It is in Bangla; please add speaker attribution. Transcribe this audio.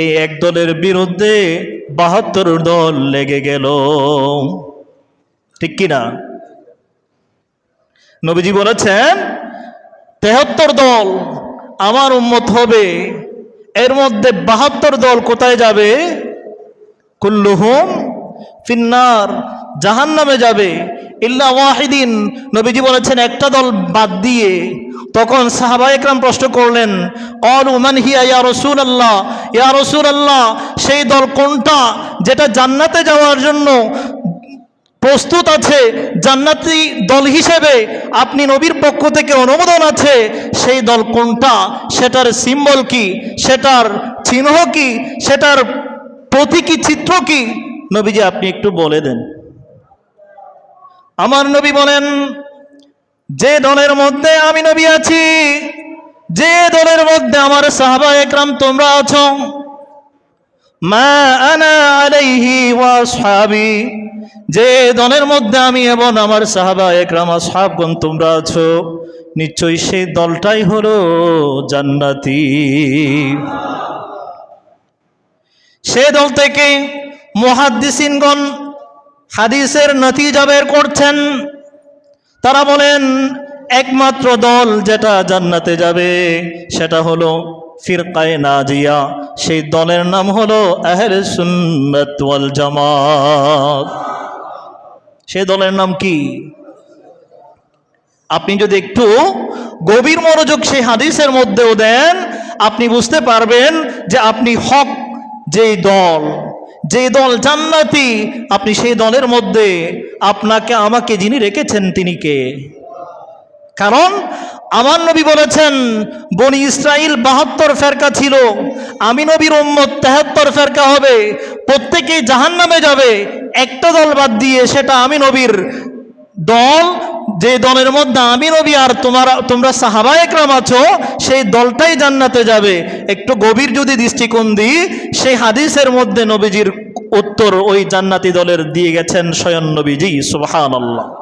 Speaker 1: এই এক দলের বিরুদ্ধে বাহাত্তর দল লেগে গেল। ঠিক কিনা? নবীজি বলেছেন, তেহাত্তর দল আমার উন্মত হবে, এর মধ্যে বাহাত্তর দল কোথায় যাবে? কুল্লুহুম ফিন্নার জাহান নামে যাবে। ইল্লা ওয়াহিদিন, নবীজি বলেছেন, একটা দল বাদ দিয়ে তখন সাহাবা একরাম প্রশ্ন করলেন অল উমান হিয়া ইয়া রসুল আল্লাহ ইয়া রসুল আল্লাহ সেই দল কোনটা যেটা জান্নাতে যাওয়ার জন্য প্রস্তুত আছে, জান্নাতি দল হিসেবে আপনি নবীর পক্ষ থেকে অনুমোদন আছে, সেই দল কোনটা? সেটার সিম্বল কি? সেটার চিহ্ন কি? সেটার প্রতীকী চিত্র কি? নবীজি, আপনি একটু বলে দেন। আমার নবী বলেন যে দলের মধ্যে আমি নবী আছি, যে দলের মধ্যে আমার সাহাবা একরাম তোমরা আছো, মা আনা আলাইহি ওয়া আসহাবি, যে দলের মধ্যে আমি এবং আমার সাহাবা একরাম, আসহাবগণ তোমরা আছো, নিশ্চয়ই সেই দলটাই হলো জান্নাতি। সে দল থেকে মুহাদ্দিসিনগণ হাদিসের নতিজা বের করছেন। তারা বলেন, একমাত্র দল যেটা জান্নাতে যাবে, সেটা হলো ফিরকায়ে নাজিয়া। সেই দলের নাম হলো আহলে সুন্নাত জামাত। সেই দলের নাম কি? আপনি যদি একটু গভীর মনোযোগ সেই হাদিসের মধ্যেও দেন, আপনি বুঝতে পারবেন যে আপনি হক যেই দল যে দল জান্নাতি, আপনি সেই দলের মধ্যে আপনাকে, আমাকে যিনি রেখেছেন তিনি কে? কারণ আমার নবী বলেছেন, বনি ইসরাইল বাহাত্তর ফেরকা ছিল, আমি নবীর উম্মত তেহাত্তর ফেরকা হবে প্রত্যেকেই জাহান নামে যাবে, একটা দল বাদ দিয়ে সেটা আমি নবীর দল, যে দলের মধ্যে আমি নবী আর তোমার, তোমরা সাহাবা একরাম আছো, সেই দলটাই জান্নাতে যাবে। একটু গভীর যদি দৃষ্টিকোণ দিই, সেই হাদিসের মধ্যে নবীজির উত্তর ওই জান্নাতি দলের দিয়ে গেছেন স্বয়ং নবীজি সুবহান আল্লাহ